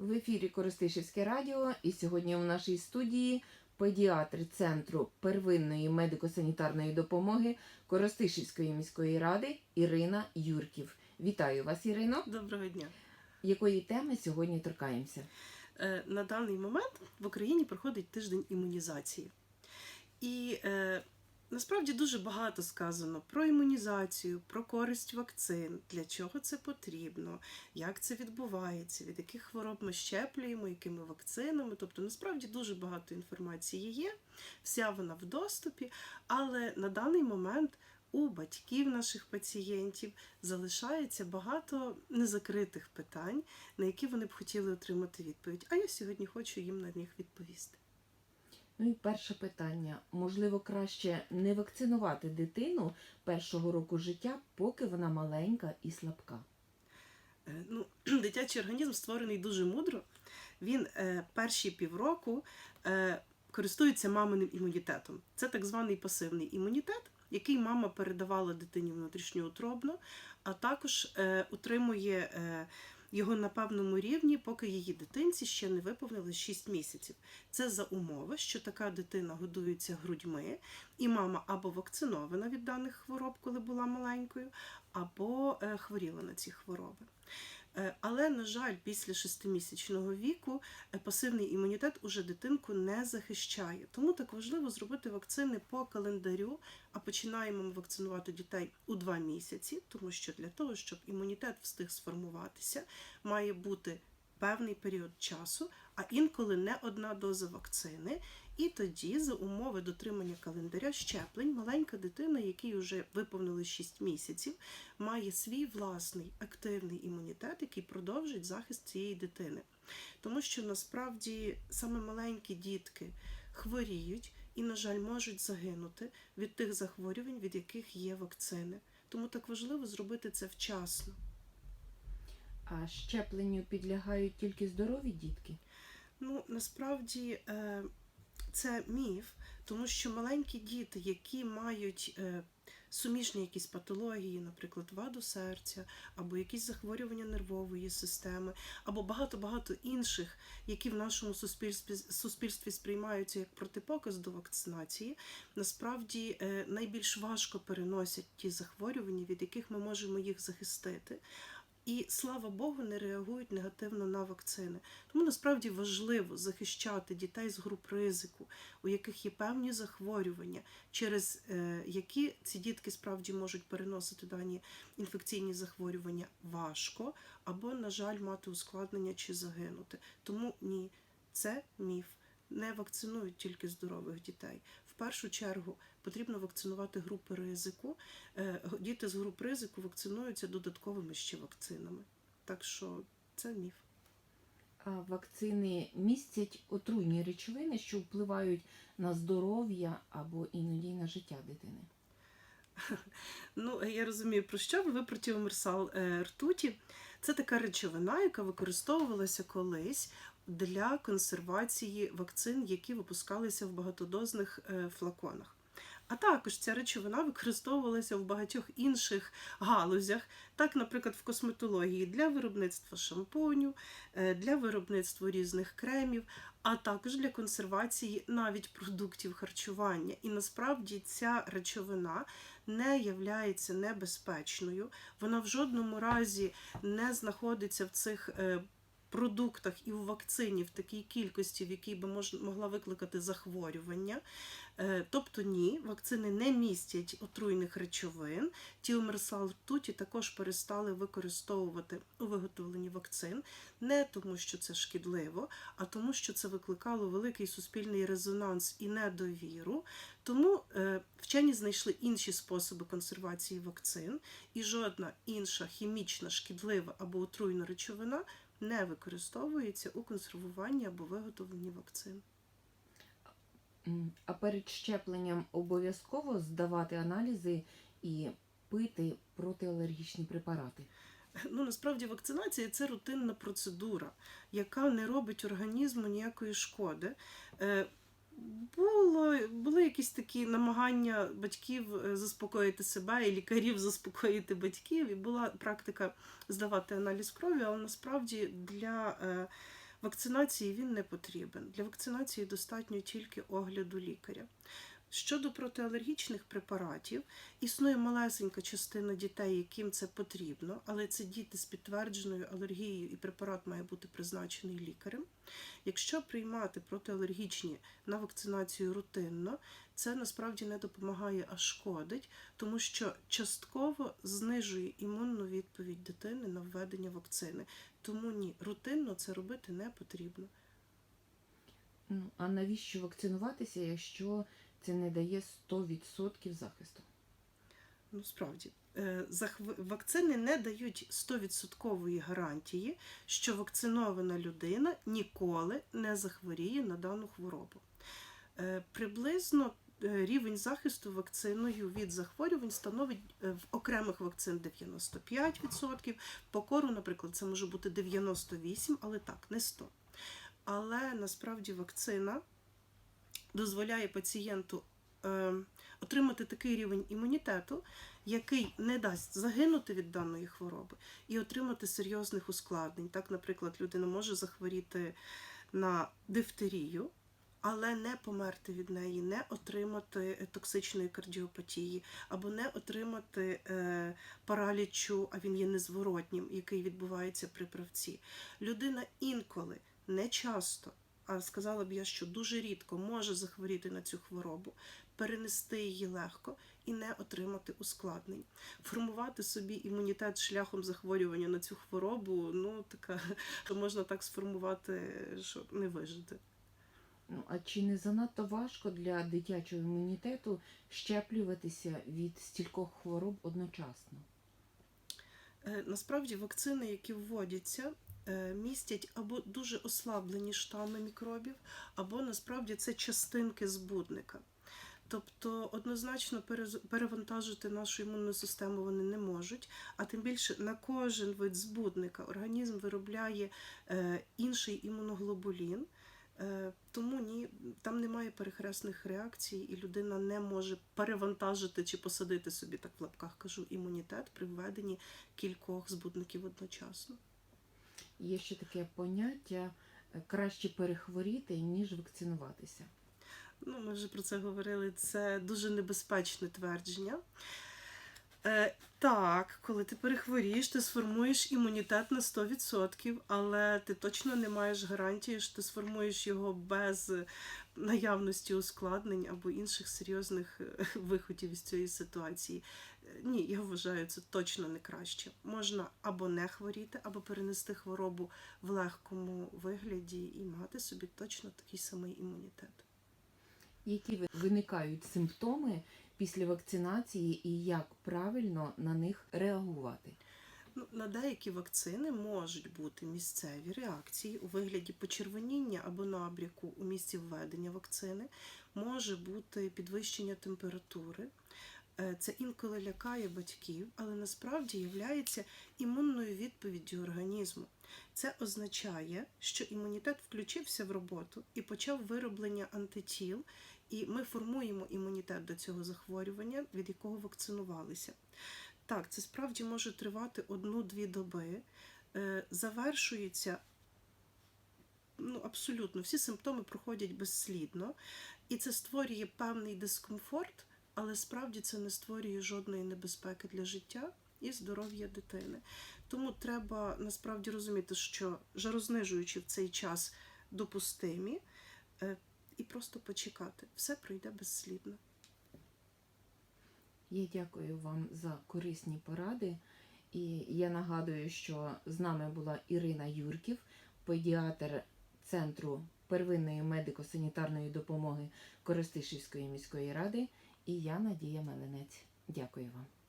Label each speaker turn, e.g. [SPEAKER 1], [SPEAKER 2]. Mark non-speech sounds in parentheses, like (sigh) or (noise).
[SPEAKER 1] В ефірі Коростишівське радіо, і сьогодні у нашій студії педіатр Центру первинної медико-санітарної допомоги Коростишівської міської ради Ірина Юрків. Вітаю вас, Ірино.
[SPEAKER 2] Доброго дня.
[SPEAKER 1] Якої теми сьогодні торкаємося?
[SPEAKER 2] Е, На даний момент в Україні проходить тиждень імунізації. І е, насправді дуже багато сказано про імунізацію, про користь вакцин, для чого це потрібно, як це відбувається, від яких хвороб ми щеплюємо, якими вакцинами. Тобто, насправді дуже багато інформації є, вся вона в доступі, але на даний момент. У батьків наших пацієнтів залишається багато незакритих питань, на які вони б хотіли отримати відповідь. А я сьогодні хочу їм на них відповісти.
[SPEAKER 1] Ну і перше питання: можливо, краще не вакцинувати дитину першого року життя, поки вона маленька і слабка.
[SPEAKER 2] Е, Ну, (clears throat) дитячий організм створений дуже мудро. Він е, перші півроку е, користується маминим імунітетом. Це так званий пасивний імунітет, який мама передавала дитині внутрішньоутробно, а також е, утримує е, його на певному рівні, поки її дитинці ще не виповнилось 6 місяців. Це за умови, що така дитина годується грудьми, і мама або вакцинована від даних хвороб, коли була маленькою, або е, хворіла на ці хвороби. Е, Але, на жаль, після шестимісячного віку е, пасивний імунітет уже дитинку не захищає. Тому так важливо зробити вакцини по календарю, а починаємо ми вакцинувати дітей у два місяці, тому що для того, щоб імунітет встиг сформуватися, має бути певний період часу, а інколи не одна доза вакцини. І тоді, за умови дотримання календаря щеплень, маленька дитина, якій вже виповнили 6 місяців, має свій власний активний імунітет, який продовжить захист цієї дитини. Тому що насправді саме маленькі дітки хворіють і, на жаль, можуть загинути від тих захворювань, від яких є вакцини. Тому так важливо зробити це вчасно.
[SPEAKER 1] А щепленню підлягають тільки здорові дітки.
[SPEAKER 2] Ну, насправді е, це міф, тому що маленькі діти, які мають е, суміжні якісь патології, наприклад, ваду серця, або якісь захворювання нервової системи, або багато-багато інших, які в нашому суспільстві, суспільстві сприймаються як протипоказ до вакцинації, насправді е, найбільш важко переносять ті захворювання, від яких ми можемо їх захистити. І слава Богу, не реагують негативно на вакцини. Тому насправді важливо захищати дітей з груп ризику, у яких є певні захворювання, через е, які ці дітки справді можуть переносити дані інфекційні захворювання важко, або, на жаль, мати ускладнення чи загинути. Тому ні, це міф. Не вакцинують тільки здорових дітей. Першу чергу потрібно вакцинувати групи ризику. Е, Діти з груп ризику вакцинуються додатковими ще вакцинами. Так що це міф.
[SPEAKER 1] А вакцини містять отруйні речовини, що впливають на здоров'я або іноді на життя дитини. (laughs)
[SPEAKER 2] Ну, я розумію, про що ви? Ви про тіомерсал е, ртуті. Це така речовина, яка використовувалася колись для консервації вакцин, які випускалися в багатодозних е, флаконах. А також ця речовина використовувалася в багатьох інших галузях, так, наприклад, в косметології для виробництва шампуню, е, для виробництва різних кремів, а також для консервації навіть продуктів харчування. І насправді ця речовина не являється небезпечною. Вона в жодному разі не знаходиться в цих е, продуктах і в вакцині в такій кількості, в якій би могла викликати захворювання. Е, Тобто ні, вакцини не містять отруйних речовин. Тіомерсал ртуті також перестали використовувати у виготовленні вакцин, не тому, що це шкідливо, а тому, що це викликало великий суспільний резонанс і недовіру. Тому е, вчені знайшли інші способи консервації вакцин, і жодна інша хімічна, шкідлива або отруйна речовина не використовується у консервуванні або виготовленні вакцин.
[SPEAKER 1] А перед щепленням обов'язково здавати аналізи і пити протиалергічні препарати.
[SPEAKER 2] Ну, насправді вакцинація це рутинна процедура, яка не робить організму ніякої шкоди. Було, були якісь такі намагання батьків е, заспокоїти себе і лікарів (laughs) заспокоїти батьків, і була практика здавати аналіз крові, але насправді для е, Вакцинації він не потрібен. Для вакцинації достатньо тільки огляду лікаря. Щодо протиалергічних препаратів, існує малесенька частина дітей, яким це потрібно, але це діти з підтвердженою алергією, і препарат має бути призначений лікарем. Якщо приймати протиалергічні на вакцинацію рутинно, це насправді не допомагає, а шкодить, тому що частково знижує імунну відповідь дитини на введення вакцини. Тому ні, рутинно це робити не потрібно.
[SPEAKER 1] Ну, а навіщо вакцинуватися, якщо це не дає 100% захисту?
[SPEAKER 2] Ну, справді, е, вакцини не дають 100% гарантії, що вакцинована людина ніколи не захворіє на дану хворобу. Е, Приблизно е, рівень захисту вакциною від захворювань становить в окремих вакцин 95%, по кору, наприклад, це може бути 98%, але так, не 100%. Але насправді вакцина дозволяє пацієнту е, отримати такий рівень імунітету, який не дасть загинути від даної хвороби і отримати серйозних ускладнень. Так, наприклад, людина може захворіти на дифтерію, але не померти від неї, не отримати е, токсичної кардіопатії, або не отримати е, паралічу, а він є незворотнім, який відбувається при правці. Людина інколи, не часто, а сказала б я, що дуже рідко може захворіти на цю хворобу, перенести її легко і не отримати ускладнень. Формувати собі імунітет шляхом захворювання на цю хворобу, ну така (laughs) можна так сформувати, що не вижити.
[SPEAKER 1] Ну, а чи не занадто важко для дитячого імунітету щеплюватися від стількох хвороб одночасно?
[SPEAKER 2] Е, Насправді вакцини, які вводяться, містять або дуже ослаблені штами мікробів, або насправді це частинки збудника. Тобто однозначно перевантажити нашу імунну систему вони не можуть, а тим більше на кожен вид збудника організм виробляє е, інший імуноглобулін. Е, Тому ні, там немає перехресних реакцій, і людина не може перевантажити чи посадити собі, так в лапках кажу, імунітет при введенні кількох збудників одночасно.
[SPEAKER 1] Є ще таке поняття е, краще перехворіти, ніж вакцинуватися.
[SPEAKER 2] Ну, ми вже про це говорили. Це дуже небезпечне твердження. Е, так, коли ти перехворієш, ти сформуєш імунітет на 100%, але ти точно не маєш гарантії, що ти сформуєш його без наявності ускладнень або інших серйозних е, виходів із цієї ситуації. Ні, я вважаю, це точно не краще. Можна або не хворіти, або перенести хворобу в легкому вигляді і мати собі точно такий самий імунітет.
[SPEAKER 1] Які виникають симптоми після вакцинації і як правильно на них реагувати?
[SPEAKER 2] Ну, на деякі вакцини можуть бути місцеві реакції у вигляді почервоніння або набряку у місці введення вакцини, може бути підвищення температури. Е, Це інколи лякає батьків, але насправді є імунною відповіддю організму. Це означає, що імунітет включився в роботу і почав вироблення антитіл, і ми формуємо імунітет до цього захворювання, від якого вакцинувалися. Так, це справді може тривати одну-дві доби. Е, Завершується ну, абсолютно всі симптоми проходять безслідно, і це створює певний дискомфорт, але справді це не створює жодної небезпеки для життя і здоров'я дитини. Тому треба насправді розуміти, що жарознижуючи в цей час допустимі, е, і просто почекати. Все пройде безслідно.
[SPEAKER 1] Я дякую вам за корисні поради. І я нагадую, що з нами була Ірина Юрків, педіатр Центру первинної медико-санітарної допомоги Коростишівської міської ради, і я Надія Меленець. Дякую вам.